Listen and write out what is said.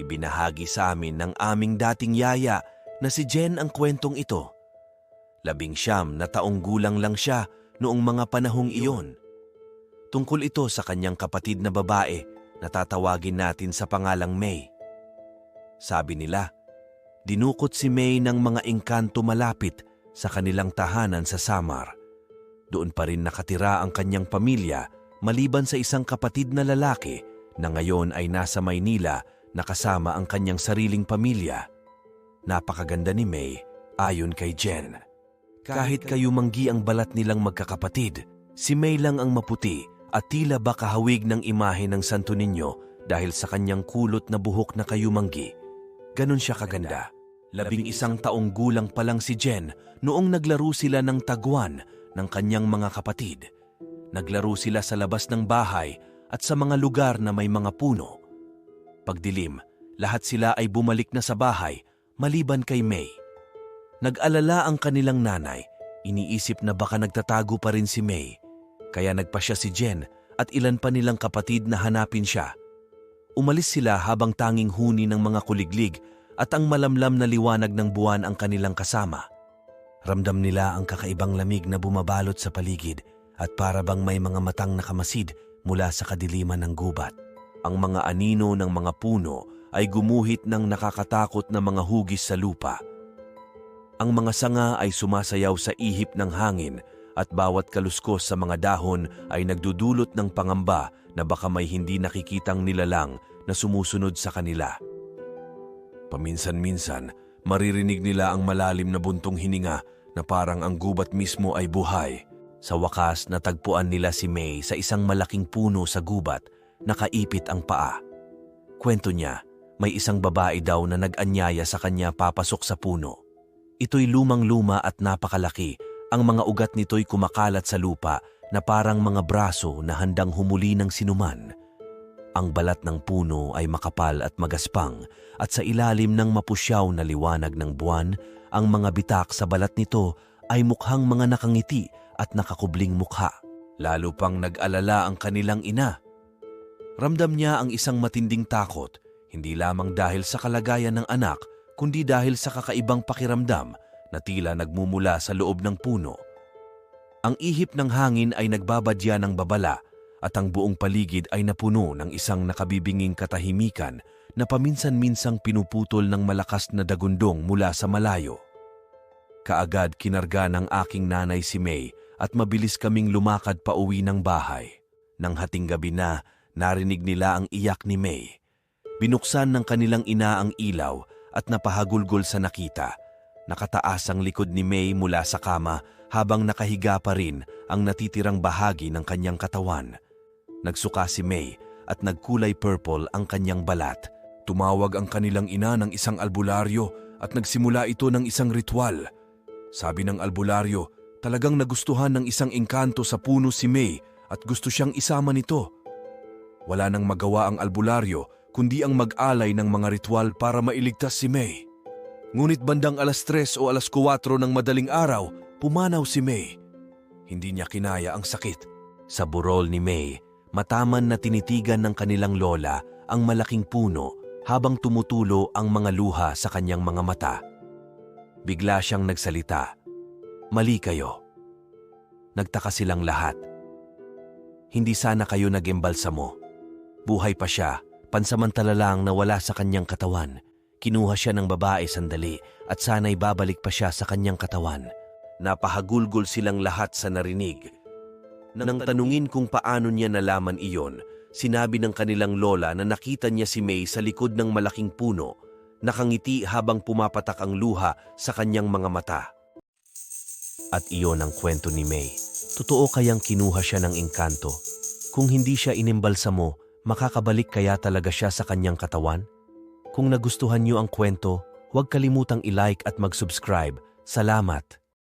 Ibinahagi sa amin ng aming dating yaya na si Jen ang kwentong ito. Labing siyam na taong gulang lang siya noong mga panahong iyon. Tungkol ito sa kanyang kapatid na babae na tatawagin natin sa pangalang May. Sabi nila, dinukot si May ng mga engkanto malapit sa kanilang tahanan sa Samar. Doon pa rin nakatira ang kanyang pamilya maliban sa isang kapatid na lalaki na ngayon ay nasa Maynila na kasama ang kanyang sariling pamilya. Napakaganda ni May ayon kay Jen. Kahit kayumanggi ang balat nilang magkakapatid, si May lang ang maputi at tila ba kahawig ng imahe ng Santo Niño dahil sa kanyang kulot na buhok na kayumanggi. Ganon siya kaganda. Labing isang taong gulang pa lang si Jen noong naglaro sila ng tagwan ng kanyang mga kapatid. Naglaro sila sa labas ng bahay at sa mga lugar na may mga puno. Pagdilim, lahat sila ay bumalik na sa bahay maliban kay May. Nag-alala ang kanilang nanay, iniisip na baka nagtatago pa rin si May. Kaya nagpa siya si Jen at ilan pa nilang kapatid na hanapin siya. Umalis sila habang tanging huni ng mga kuliglig at ang malamlam na liwanag ng buwan ang kanilang kasama. Ramdam nila ang kakaibang lamig na bumabalot sa paligid at para bang may mga matang nakamasid mula sa kadiliman ng gubat. Ang mga anino ng mga puno ay gumuhit ng nakakatakot na mga hugis sa lupa. Ang mga sanga ay sumasayaw sa ihip ng hangin at bawat kaluskos sa mga dahon ay nagdudulot ng pangamba na baka may hindi nakikitang nilalang na sumusunod sa kanila. Paminsan-minsan, maririnig nila ang malalim na buntong hininga na parang ang gubat mismo ay buhay. Sa wakas, natagpuan nila si May sa isang malaking puno sa gubat, nakaipit ang paa. Kwento niya, may isang babae daw na nag-anyaya sa kanya papasok sa puno. Ito'y lumang-luma at napakalaki. Ang mga ugat nito'y kumakalat sa lupa na parang mga braso na handang humuli ng sinuman. Ang balat ng puno ay makapal at magaspang at sa ilalim ng mapusyaw na liwanag ng buwan, ang mga bitak sa balat nito ay mukhang mga nakangiti at nakakubling mukha. Lalo pang nag-alala ang kanilang ina. Ramdam niya ang isang matinding takot, hindi lamang dahil sa kalagayan ng anak, kundi dahil sa kakaibang pakiramdam na tila nagmumula sa loob ng puno. Ang ihip ng hangin ay nagbabadya ng babala at ang buong paligid ay napuno ng isang nakabibinging katahimikan na paminsan-minsang pinuputol ng malakas na dagundong mula sa malayo. Kaagad kinarga ng aking nanay si May at mabilis kaming lumakad pa uwi ng bahay. Nang hating gabi na, narinig nila ang iyak ni May. Binuksan ng kanilang ina ang ilaw at napahagulgol sa nakita. Nakataas ang likod ni May mula sa kama habang nakahiga pa rin ang natitirang bahagi ng kanyang katawan. Nagsuka si May at nagkulay purple ang kanyang balat. Tumawag ang kanilang ina ng isang albularyo at nagsimula ito ng isang ritual. Sabi ng albularyo, talagang nagustuhan ng isang engkanto sa puno si May at gusto siyang isama nito. Wala nang magawa ang albularyo kundi ang mag-alay ng mga ritual para mailigtas si May. Ngunit bandang alas 3 o alas 4 ng madaling araw, pumanaw si May. Hindi niya kinaya ang sakit. Sa burol ni May, mataman na tinitigan ng kanilang lola ang malaking puno habang tumutulo ang mga luha sa kanyang mga mata. Bigla siyang nagsalita. Mali kayo. Nagtaka silang lahat. Hindi sana kayo nag-embalsamo. Buhay pa siya Pansamantala lang na wala sa kanyang katawan. Kinuha siya ng babae sandali at sana'y babalik pa siya sa kanyang katawan. Napahagulgol silang lahat sa narinig. Nang tanungin kung paano niya nalaman iyon, sinabi ng kanilang lola na nakita niya si May sa likod ng malaking puno, nakangiti habang pumapatak ang luha sa kanyang mga mata. At iyon ang kwento ni May. Totoo kayang kinuha siya ng engkanto? Kung hindi siya inimbalsamo, makakabalik kaya talaga siya sa kanyang katawan? Kung nagustuhan niyo ang kwento, huwag kalimutang i-like at mag-subscribe. Salamat!